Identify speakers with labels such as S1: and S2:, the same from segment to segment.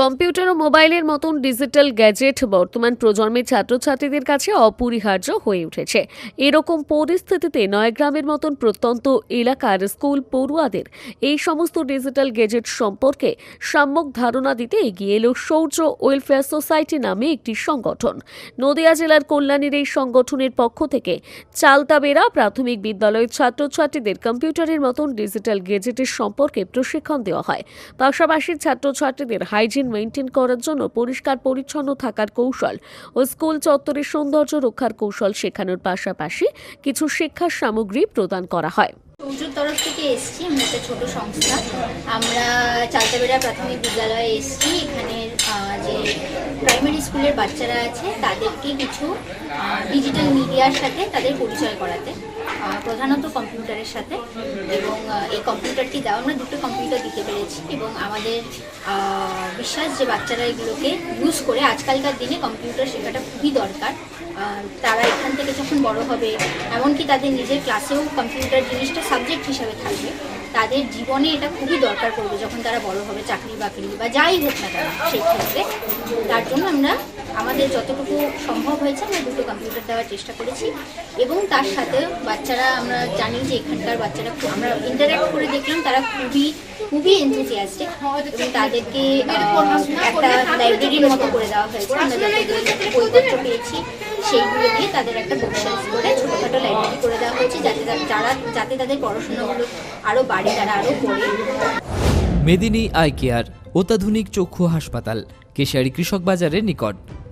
S1: Computer ও মোবাইলের মতন digital gadget বর্তমান প্রজন্মের ছাত্রছাত্রীদের কাছে অপরিহার্য হয়ে উঠেছে। এরকম পরিস্থিতিতে নয়গ্রামের মতন প্রত্যন্ত এলাকার স্কুল পড়ুয়াদের এই সমস্ত ডিজিটাল গ্যাজেট সম্পর্কে সাম্যক ধারণা দিতে এগিয়ে এলো সৌর্য ওয়েলফেয়ার সোসাইটি নামে একটি সংগঠন। নদিয়া জেলার কল্যাণীর এই সংগঠনের পক্ষ থেকে চালতাবেরা প্রাথমিক বিদ্যালয়ের ছাত্রছাত্রীদের কম্পিউটারের মতন ডিজিটাল গ্যাজেটের সম্পর্কে প্রশিক্ষণ দেওয়া হয়। পাশাপাশি ছাত্রছাত্রীদের হাইজিন মেনটেন করার জন্য পরিষ্কার পরিচ্ছন্ন থাকার কৌশল ও স্কুল চত্বরের সৌন্দর্য রক্ষার কৌশল শেখানোর পাশাপাশি কিছু শিক্ষার সামগ্রী প্রদান করা হয়।
S2: সৌজুর তরফ থেকে এসেছি আমরা একটা ছোট সংস্থা। আমরা চালতাবেড়া প্রাথমিক বিদ্যালয়ে এসেছি। এখানে আহ, যে প্রাইমারি স্কুলের বাচ্চারা আছে তাদেরকে কিছু ডিজিটাল মিডিয়ার সাথে তাদের পরিচয় করাতে। প্রধানত কম্পিউটারের সাথে এবং এই কম্পিউটারটি দেওয়া আমরা দুটো কম্পিউটার দিতে পেরেছি এবং আমাদের বিশ্বাস যে বাচ্চারা এগুলোকে ইউজ করে আজকালকার দিনে কম্পিউটার শেখাটা খুবই দরকার। তারা এখান থেকে যখন বড় হবে, এমনকি তাদের নিজের ক্লাসেও কম্পিউটার জিনিসটা সাবজেক্ট হিসাবে থাকবে, তাদের জীবনে এটা খুবই দরকার পড়বে যখন তারা বড় হবে, চাকরি বাকরি বা যাই হোক না কেন, সেই ক্ষেত্রে। তার জন্য আমরা আমাদের যতটুকু সম্ভব হয়েছে, আমরা দুটো কম্পিউটার দেওয়ার চেষ্টা করেছি এবং তার সাথে বাচ্চারা, আমরা জানি যে এখানকার বাচ্চারা আমরা ইন্টারাক্ট করে দেখলাম, তারা খুবই খুবই এনথুজিয়াস্টিক এবং তাদেরকে একটা লাইব্রেরির মতো করে দেওয়া হয়েছে। আমরা বইপত্র পেয়েছি, সেইগুলো দিয়ে তাদের একটা বুক শেলফ করে ছোটোখাটো লাইব্রেরি করে দেওয়া হয়েছে, যাতে যারা, যাতে তাদের পড়াশোনাগুলো আরও বাড়ে, তারা আরও পড়ে।
S3: মেদিনী আই কেয়ার, অত্যাধুনিক চক্ষু হাসপাতাল কেশিয়ারি কৃষক বাজারের নিকট।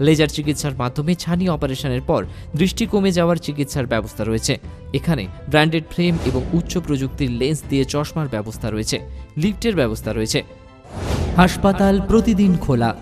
S3: লেজার চিকিৎসার মাধ্যমে ছানি অপারেশনের পর দৃষ্টি কমে যাওয়ার চিকিৎসার ব্যবস্থা রয়েছে। এখানে ব্র্যান্ডেড ফ্রেম এবং উচ্চ প্রযুক্তির লেন্স দিয়ে চশমার ব্যবস্থা রয়েছে। লিফটের ব্যবস্থা রয়েছে। হাসপাতাল প্রতিদিন খোলা।